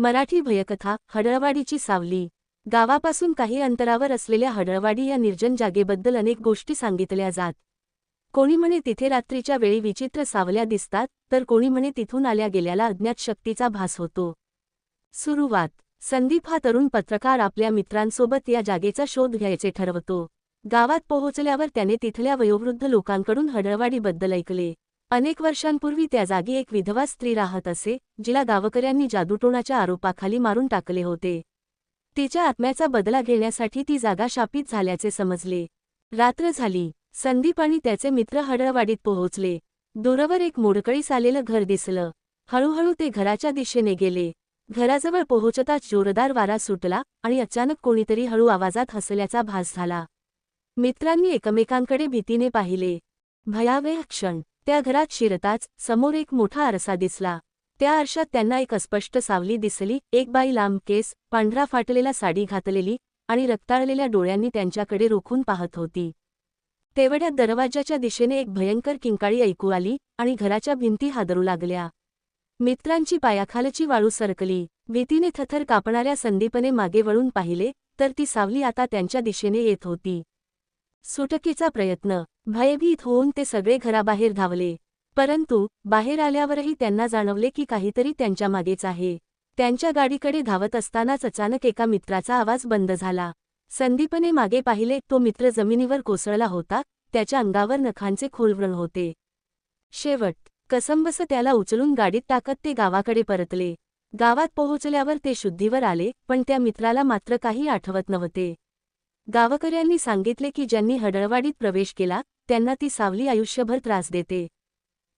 मराठी भयकथा हडळवाडीची सावली. गावापासून काही अंतरावर असलेल्या हडळवाडी या निर्जन जागेबद्दल अनेक गोष्टी सांगितल्या जात. कोणी म्हणे तिथे रात्रीच्या वेळी विचित्र सावल्या दिसतात तर कोणी म्हणे तिथून आल्या गेल्याला अज्ञात शक्तीचा भास होतो. सुरुवात. संदीप हा तरुण पत्रकार आपल्या मित्रांसोबत या जागेचा शोध घ्यायचे ठरवतो. गावात पोहोचल्यावर त्याने तिथल्या वयोवृद्ध लोकांकडून हडळवाडीबद्दल ऐकले. अनेक वर्षांपूर्वी त्या जागी एक विधवा स्त्री राहत असे जिला गावकऱ्यांनी जादूटोणाच्या आरोपाखाली मारून टाकले होते. तिच्या आत्म्याचा बदला घेण्यासाठी ती जागा शापित झाल्याचे समजले. रात्र झाली. संदीप आणि त्याचे मित्र हडळवाडीत पोहोचले. दूरवर एक मोडकळीस आलेलं घर दिसलं. हळूहळू ते घराच्या दिशेने गेले. घराजवळ पोहोचताच जोरदार वारा सुटला आणि अचानक कोणीतरी हळू आवाजात हसल्याचा भास झाला. मित्रांनी एकमेकांकडे भीतीने पाहिले. भयावह क्षण. त्या घरात शिरताच समोर एक मोठा आरसा दिसला. त्या आरशात त्यांना एक अस्पष्ट सावली दिसली एक बाई लांब केस पांढरा फाटलेला साडी घातलेली आणि रक्ताळलेल्या डोळ्यांनी त्यांच्याकडे रोखून पाहत होती. तेवढ्यात दरवाजाच्या दिशेने एक भयंकर किंकाळी ऐकू आली आणि घराच्या भिंती हादरू लागल्या. मित्रांची पायाखालची वाळू सरकली. भीतीने थथर कापणाऱ्या संदीपने मागे वळून पाहिले तर ती सावली आता त्यांच्या दिशेने येत होती. सुटकीचा प्रयत्न. भयभीत होऊन ते सगळे घराबाहेर धावले. परंतु बाहेर आल्यावरही त्यांना जाणवले की काहीतरी त्यांच्या मागेच आहे. त्यांच्या गाडीकडे धावत असतानाच अचानक एका मित्राचा आवाज बंद झाला. संदीपने मागे पाहिले तो मित्र जमिनीवर कोसळला होता. त्याच्या अंगावर नखांचे खोलव्रण होते. शेवट कसंबस त्याला उचलून गाडीत टाकत ते गावाकडे परतले. गावात पोहोचल्यावर ते शुद्धीवर आले पण त्या मित्राला मात्र काही आठवत नव्हते. गावकऱ्यांनी सांगितले की ज्यांनी हडळवाडीत प्रवेश केला त्यांना ती सावली आयुष्यभर त्रास देते.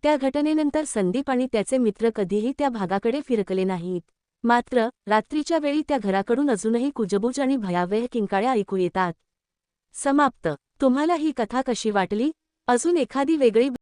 त्या घटनेनंतर संदीप आणि त्याचे मित्र कधीही त्या भागाकडे फिरकले नाहीत. मात्र रात्रीच्या वेळी त्या घराकडून अजूनही कुजबूज आणि भयावह किंकाळ्या ऐकू येतात. समाप्त. तुम्हाला ही कथा कशी वाटली? अजून एखादी वेगळी